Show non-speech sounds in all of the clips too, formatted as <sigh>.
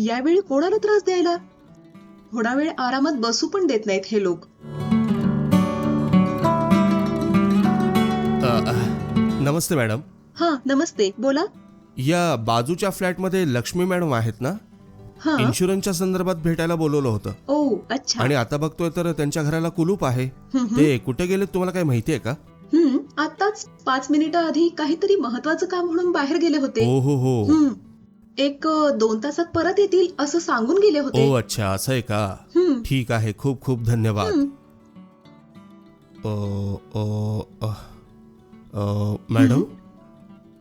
यावेळी कोणाला त्रास द्यायला? थोडा वेळ आरामात बसू पण देत नाहीत हे लोक. नमस्ते मॅडम. हा नमस्ते. बोला. या बाजूच्या फ्लॅटमध्ये लक्ष्मी मॅडम आहेत ना? हा. इन्शुरन्सच्या संदर्भात भेटायला बोलवलं होतं. ओ अच्छा. आणि आता बघतोय तर त्यांच्या घराला कुलूप आहे. हम्म. ते कुठे गेले तुम्हाला काही माहिती आहे का? हम्म आताच पाच मिनिटं आधी काहीतरी महत्वाचं काम म्हणून बाहेर गेले होते. हो हो हो. हम्म. एक दोन तासात परत येतील असं सांगून गेले होते. ओ अच्छा असं आहे का? ठीक आहे खूप खूप धन्यवाद. हम्म. अ, अ, अ, अ, मॅडम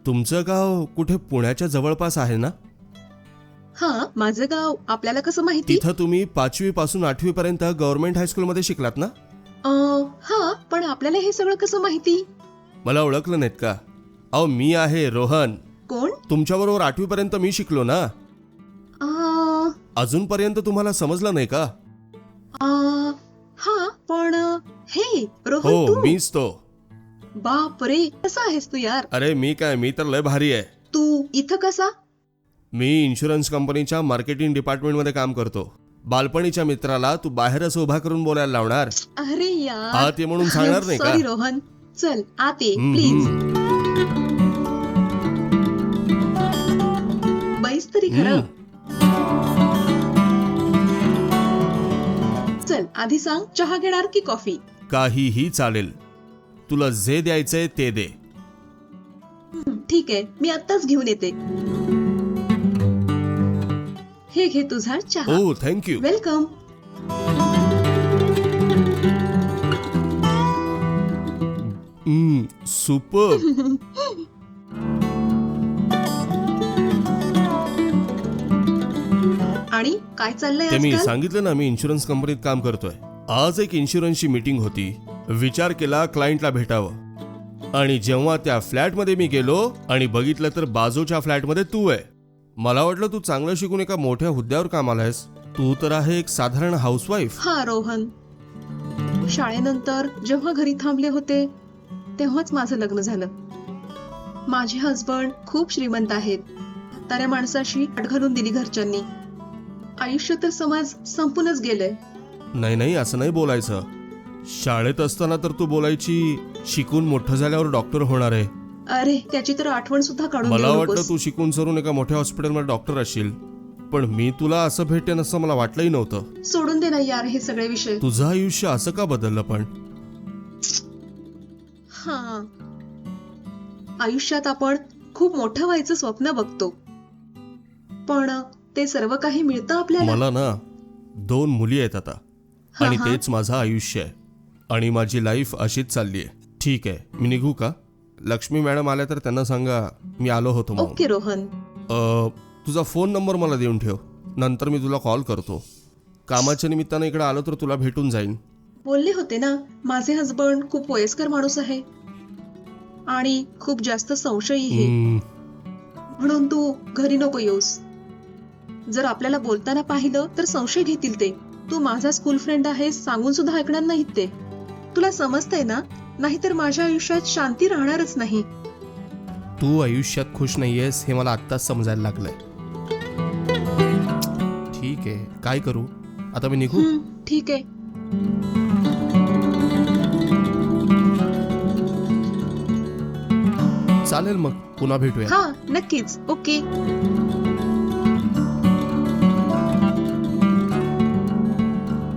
तुमचं गाव कुठे पुण्याच्या जवळपास आहे ना? हा माझं गाव आपल्याला कसं माहिती? तिथं तुम्ही पाचवी पासून आठवी पर्यंत गव्हर्नमेंट हायस्कूलमध्ये शिकलात ना? अ, हा पण आपल्याला हे सगळं कसं माहिती? मला ओळखलं नाहीत का? अहो मी आहे रोहन. तुमच्याबरोबर आठवी पर्यंत मी शिकलो ना. अ, अजूनपर्यंत तुम्हाला समजलं नाही का? अ, हा पण हे रोहन हो तू? मीच तो. बाप रे कसा आहेस तू यार? अरे मी काय मी तर लय भारी आहे. तू इथं कसा? मी इन्शुरन्स कंपनीच्या मार्केटिंग डिपार्टमेंटमध्ये काम करतो. बालपणीच्या मित्राला तू बाहेरच उभा करून बोलायला लावणार. अरे यार. आत ये म्हणून सांगणार नाही <laughs> का? सॉरी रोहन. चल आत हम्म, प्लीज हम्म. तरी खरं. चल आधी सांग चहा घेणार की कॉफी? काहीही चालेल. तुला जे द्यायचंय ते दे. हं, ठीक आहे मी आत्ताच घेऊन येते. हे घे तुझा चहा. ओ थँक्यू वेलकम सुपर आणि काय चाललंय ते मी सांगितलं ना मी इन्शुरन्स कंपनीत काम करतोय. आज एक इन्शुरन्सची मीटिंग होती. विचार केला क्लायंटला भेटावं. आणि जेव्हा त्या फ्लॅटमध्ये मी गेलो आणि बघितलं तर बाजूच्या फ्लॅटमध्ये तू आहे. मला वाटलं तू चांगलं शिकून एका मोठ्या हुद्द्यावर कामाला आहेस तू तर आहे एक साधारण हाऊसवाईफ हा रोहन. शाळेनंतर जेव्हा घरी थांबले होते तेव्हाच माझं लग्न झालं. माझे हसबंड खूप श्रीमंत आहेत. ताऱ्या माणसाशी अट घालून दिली घरच्यांनी. आयुष्य तर समाज संपूनच गेलंय. नाही नाही असं नाही बोलायचं. शाळेत असताना तर तू बोलायची शिकून मोठं झाल्यावर डॉक्टर होणार आहे. अरे त्याची तर आठवण सुद्धा काढून मला देऊ वाटलं नकोस. तू शिकून सरून एका मोठ्या हॉस्पिटलमध्ये डॉक्टर असशील. पण मी तुला असं भेटेन असं मला वाटलंही नव्हतं. सोडून दे ना यार हे सगळे विषय. तुझं आयुष्य असं का बदललं पण? हा. आयुष्यात आपण खूप मोठं व्हायचं स्वप्न बघतो. पण ते सर्व काही मिळतं आपल्याला? मला ना दोन मुली आहेत आता. हा, आणि हा. तेच माझं आयुष्य आहे. आणि माझी लाईफ अशीच चालली आहे. ठीक आहे मी निघू का? लक्ष्मी मॅडम आल्या तर त्यांना सांगा मी आलो होतो म्हणून. ओके रोहन. तुझा फोन नंबर मला देऊन ठेव. नंतर मी तुला कॉल करतो. कामाच्या निमित्तानं इकडे आलो तर तुला भेटून जाईन. बोलले होते ना माझे हसबंड खूप वयस्कर माणूस आहे. आणि खूप जास्त संशयी आहे. हम्म, म्हणून तू घरी नको येऊस. जर आपल्याला बोलताना पाहिलं तर संशय घेतील ते. तू माझा स्कूल फ्रेंड आहेस सांगून सुद्धा ऐकणार नाहीत ते. तुला समजतंय ना? नाहीतर माझ्या आयुष्यात शांती राहणारच नाही. तू आयुष्यात खुश नाहीयेस हे मला आत्ताच समजायला लागलंय. ठीक आहे. काय करू? आता मी निघू? हं, ठीक आहे. चालेल मग. पुन्हा भेटूया. हा नक्कीच. ओके.